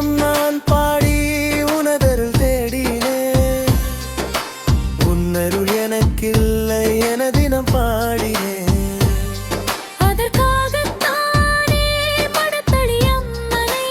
தினம் நான் பாடி உனதருள் தேடினேன் உன்னருள் எனக்கில்லை என தினம் பாடினேன் அதற்காகத்தானே மடத்தடி அம்மனை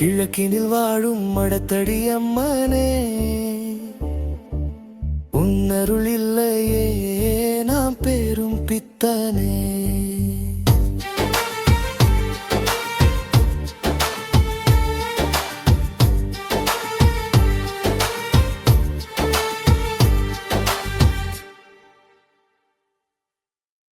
கிழக்கினில் வாழும் மடத்தடி அம்மனே உன்னருள் இல்லையே நாம் பேரும் பித்தனே.